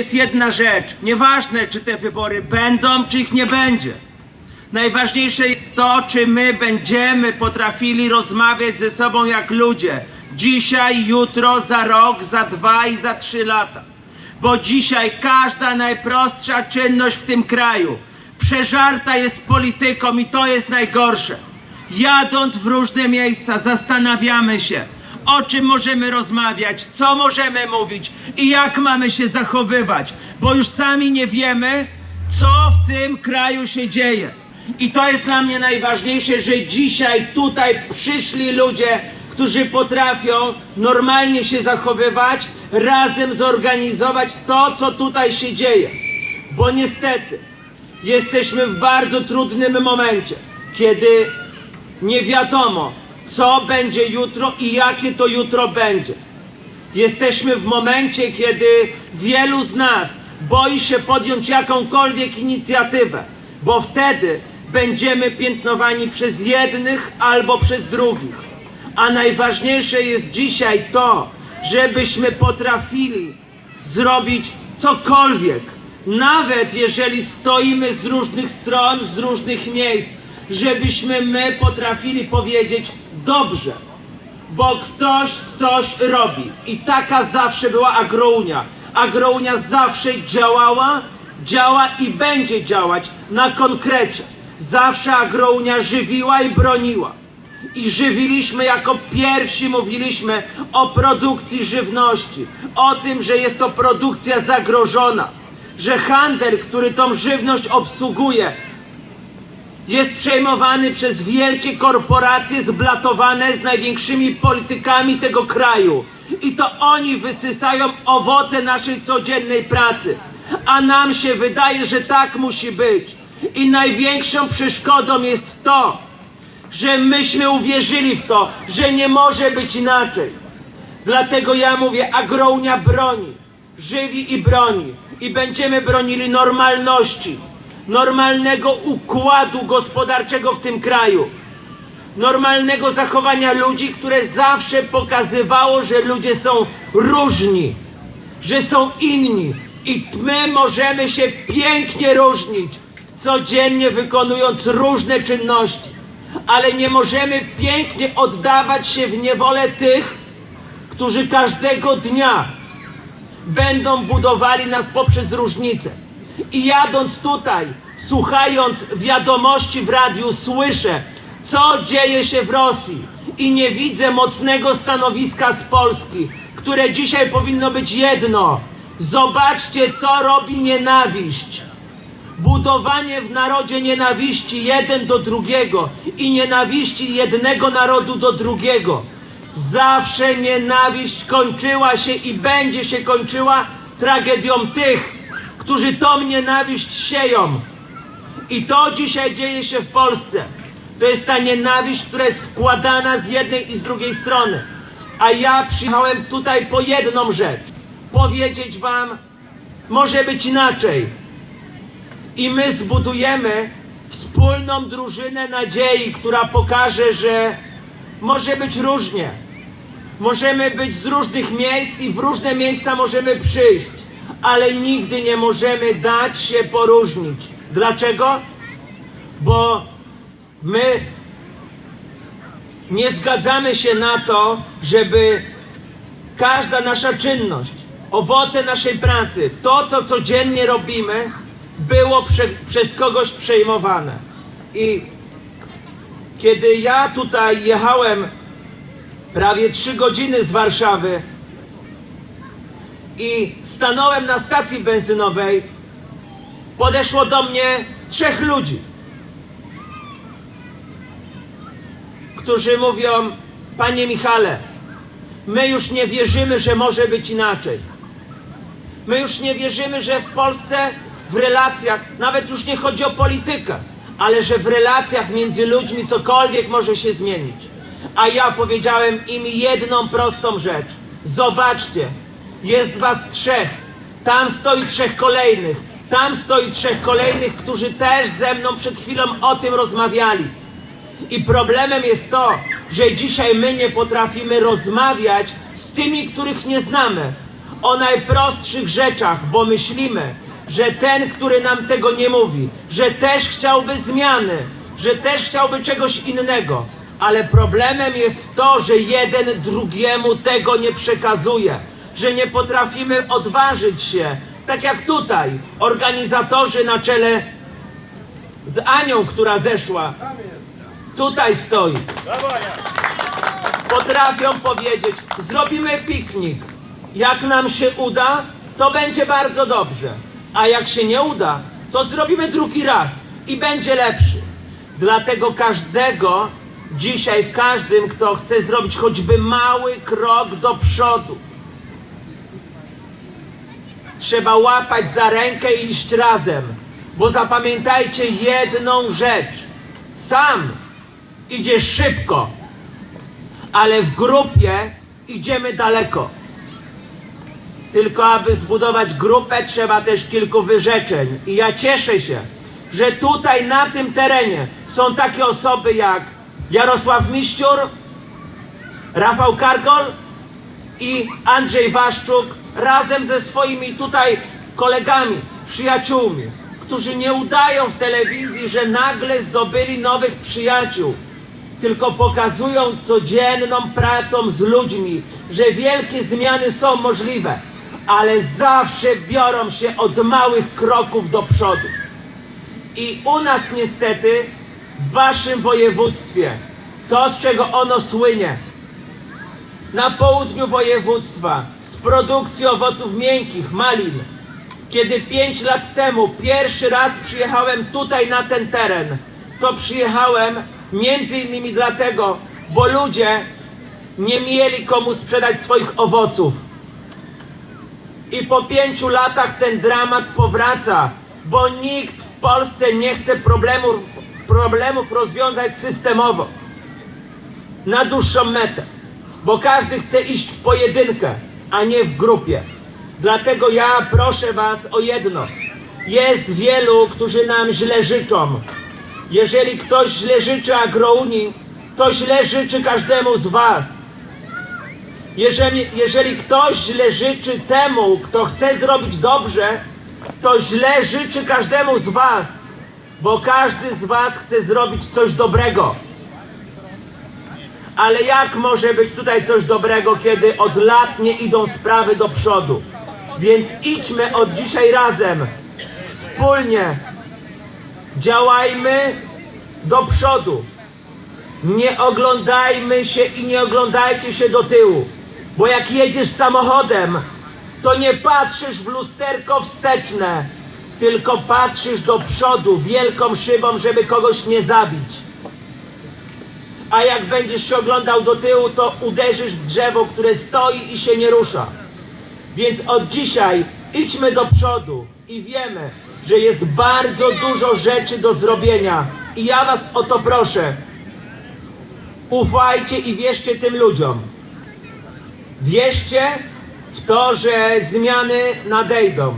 jest jedna rzecz. Nieważne, czy te wybory będą, czy ich nie będzie. Najważniejsze jest to, czy my będziemy potrafili rozmawiać ze sobą jak ludzie. Dzisiaj, jutro, za rok, za dwa i za trzy lata. Bo dzisiaj każda najprostsza czynność w tym kraju przeżarta jest polityką i to jest najgorsze. Jadąc w różne miejsca, zastanawiamy się, o czym możemy rozmawiać, co możemy mówić i jak mamy się zachowywać, bo już sami nie wiemy, co w tym kraju się dzieje. I to jest dla mnie najważniejsze, że dzisiaj tutaj przyszli ludzie, którzy potrafią normalnie się zachowywać, razem zorganizować to, co tutaj się dzieje. Bo niestety jesteśmy w bardzo trudnym momencie, kiedy nie wiadomo, co będzie jutro i jakie to jutro będzie. Jesteśmy w momencie, kiedy wielu z nas boi się podjąć jakąkolwiek inicjatywę, bo wtedy będziemy piętnowani przez jednych albo przez drugich. A najważniejsze jest dzisiaj to, żebyśmy potrafili zrobić cokolwiek, nawet jeżeli stoimy z różnych stron, z różnych miejsc, żebyśmy my potrafili powiedzieć dobrze, bo ktoś coś robi. I taka zawsze była Agrounia. Agrounia zawsze działała, działa i będzie działać na konkrecie. Zawsze Agrounia żywiła i broniła. I żywiliśmy jako pierwsi, mówiliśmy o produkcji żywności, o tym, że jest to produkcja zagrożona, że handel, który tą żywność obsługuje, jest przejmowany przez wielkie korporacje zblatowane z największymi politykami tego kraju. I to oni wysysają owoce naszej codziennej pracy. A nam się wydaje, że tak musi być. I największą przeszkodą jest to, że myśmy uwierzyli w to, że nie może być inaczej. Dlatego ja mówię, agrounia broni, żywi i broni. I będziemy bronili normalności, normalnego układu gospodarczego w tym kraju, normalnego zachowania ludzi, które zawsze pokazywało, że ludzie są różni, że są inni. I my możemy się pięknie różnić, codziennie wykonując różne czynności, ale nie możemy pięknie oddawać się w niewolę tych, którzy każdego dnia będą budowali nas poprzez różnice. I jadąc tutaj, słuchając wiadomości w radiu, słyszę, co dzieje się w Rosji i nie widzę mocnego stanowiska z Polski, które dzisiaj powinno być jedno. Zobaczcie, co robi nienawiść. Budowanie w narodzie nienawiści jeden do drugiego i nienawiści jednego narodu do drugiego. Zawsze nienawiść kończyła się i będzie się kończyła tragedią tych, którzy tą nienawiść sieją. I to dzisiaj dzieje się w Polsce. To jest ta nienawiść, która jest wkładana z jednej i z drugiej strony. A ja przyjechałem tutaj po jedną rzecz. Powiedzieć wam, może być inaczej. I my zbudujemy wspólną drużynę nadziei, która pokaże, że może być różnie. Możemy być z różnych miejsc i w różne miejsca możemy przyjść, ale nigdy nie możemy dać się poróżnić. Dlaczego? Bo my nie zgadzamy się na to, żeby każda nasza czynność, owoce naszej pracy, to co codziennie robimy, było prze, przez kogoś przejmowane. I kiedy ja tutaj jechałem prawie trzy godziny z Warszawy i stanąłem na stacji benzynowej, podeszło do mnie trzech ludzi, którzy mówią: Panie Michale, my już nie wierzymy, że może być inaczej. My już nie wierzymy, że w Polsce w relacjach, nawet już nie chodzi o politykę, ale że w relacjach między ludźmi cokolwiek może się zmienić. A ja powiedziałem im jedną prostą rzecz. Zobaczcie, jest was trzech. Tam stoi trzech kolejnych. Tam stoi trzech kolejnych, którzy też ze mną przed chwilą o tym rozmawiali. I problemem jest to, że dzisiaj my nie potrafimy rozmawiać z tymi, których nie znamy. o najprostszych rzeczach, bo myślimy, że ten, który nam tego nie mówi, że też chciałby zmiany, że też chciałby czegoś innego. Ale problemem jest to, że jeden drugiemu tego nie przekazuje, że nie potrafimy odważyć się, tak jak tutaj, organizatorzy na czele z Anią, która zeszła, tutaj stoi. Potrafią powiedzieć, zrobimy piknik. Jak nam się uda, to będzie bardzo dobrze. A jak się nie uda, to zrobimy drugi raz i będzie lepszy. Dlatego każdego dzisiaj, w każdym, kto chce zrobić choćby mały krok do przodu, trzeba łapać za rękę i iść razem. Bo zapamiętajcie jedną rzecz. Sam idziesz szybko, ale w grupie idziemy daleko. Tylko aby zbudować grupę, trzeba też kilku wyrzeczeń. I ja cieszę się, że tutaj na tym terenie są takie osoby jak Jarosław Miściur, Rafał Kargol i Andrzej Waszczuk razem ze swoimi tutaj kolegami, przyjaciółmi, którzy nie udają w telewizji, że nagle zdobyli nowych przyjaciół, tylko pokazują codzienną pracą z ludźmi, że wielkie zmiany są możliwe, ale zawsze biorą się od małych kroków do przodu. I u nas niestety, w waszym województwie, to z czego ono słynie, na południu województwa produkcji owoców miękkich, malin. Kiedy pięć lat temu pierwszy raz przyjechałem tutaj na ten teren, to przyjechałem między innymi dlatego, bo ludzie nie mieli komu sprzedać swoich owoców. I po pięciu latach ten dramat powraca, bo nikt w Polsce nie chce problemów, problemów rozwiązać systemowo na dłuższą metę, bo każdy chce iść w pojedynkę, a nie w grupie. Dlatego ja proszę Was o jedno. Jest wielu, którzy nam źle życzą. Jeżeli ktoś źle życzy Agrounii, to źle życzy każdemu z Was. Jeżeli, jeżeli ktoś źle życzy temu, kto chce zrobić dobrze, to źle życzy każdemu z Was, bo każdy z Was chce zrobić coś dobrego. Ale jak może być tutaj coś dobrego, kiedy od lat nie idą sprawy do przodu? Więc idźmy od dzisiaj razem, wspólnie, działajmy do przodu. Nie oglądajmy się i nie oglądajcie się do tyłu, bo jak jedziesz samochodem, to nie patrzysz w lusterko wsteczne, tylko patrzysz do przodu wielką szybą, żeby kogoś nie zabić a jak będziesz się oglądał do tyłu, to uderzysz w drzewo, które stoi i się nie rusza. Więc od dzisiaj idźmy do przodu i wiemy, że jest bardzo dużo rzeczy do zrobienia. I ja Was o to proszę. Ufajcie i wierzcie tym ludziom. Wierzcie w to, że zmiany nadejdą,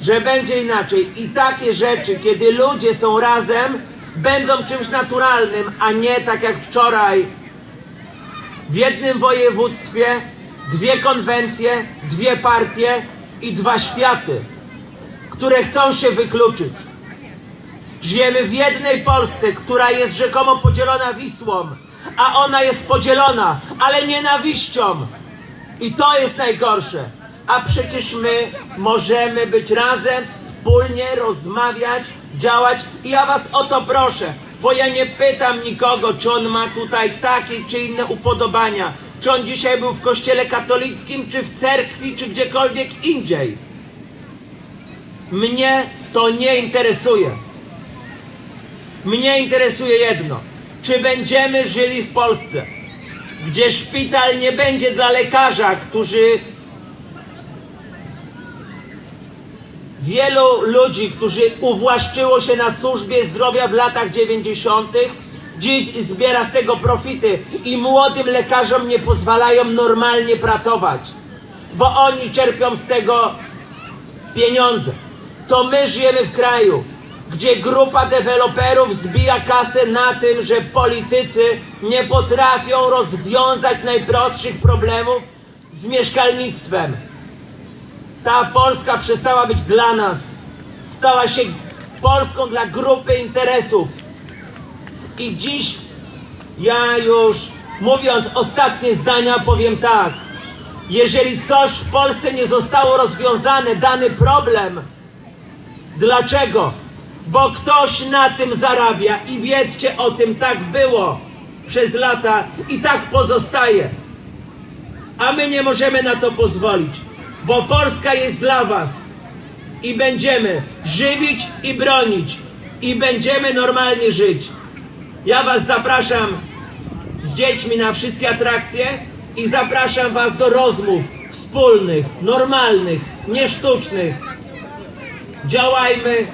że będzie inaczej. I takie rzeczy, kiedy ludzie są razem, będą czymś naturalnym, a nie tak jak wczoraj w jednym województwie dwie konwencje, dwie partie i dwa światy, które chcą się wykluczyć. Żyjemy w jednej Polsce, która jest rzekomo podzielona Wisłą, a ona jest podzielona, ale nienawiścią. I to jest najgorsze. A przecież my możemy być razem, wspólnie rozmawiać, działać. I ja Was o to proszę, bo ja nie pytam nikogo, czy on ma tutaj takie czy inne upodobania. Czy on dzisiaj był w kościele katolickim, czy w cerkwi, czy gdziekolwiek indziej. Mnie to nie interesuje. Mnie interesuje jedno. Czy będziemy żyli w Polsce, gdzie szpital nie będzie dla lekarza, którzy wielu ludzi, którzy uwłaszczyło się na służbie zdrowia w latach 90., dziś zbiera z tego profity i młodym lekarzom nie pozwalają normalnie pracować, bo oni czerpią z tego pieniądze. To my żyjemy w kraju, gdzie grupa deweloperów zbija kasę na tym, że politycy nie potrafią rozwiązać najprostszych problemów z mieszkalnictwem. Ta Polska przestała być dla nas. Stała się Polską dla grupy interesów. I dziś ja już mówiąc ostatnie zdania powiem tak. Jeżeli coś w Polsce nie zostało rozwiązane, dany problem, dlaczego? Bo ktoś na tym zarabia i wiedzcie o tym, tak było przez lata i tak pozostaje. A my nie możemy na to pozwolić, bo Polska jest dla Was i będziemy żywić i bronić i będziemy normalnie żyć. Ja Was zapraszam z dziećmi na wszystkie atrakcje i zapraszam Was do rozmów wspólnych, normalnych, nie sztucznych. Działajmy,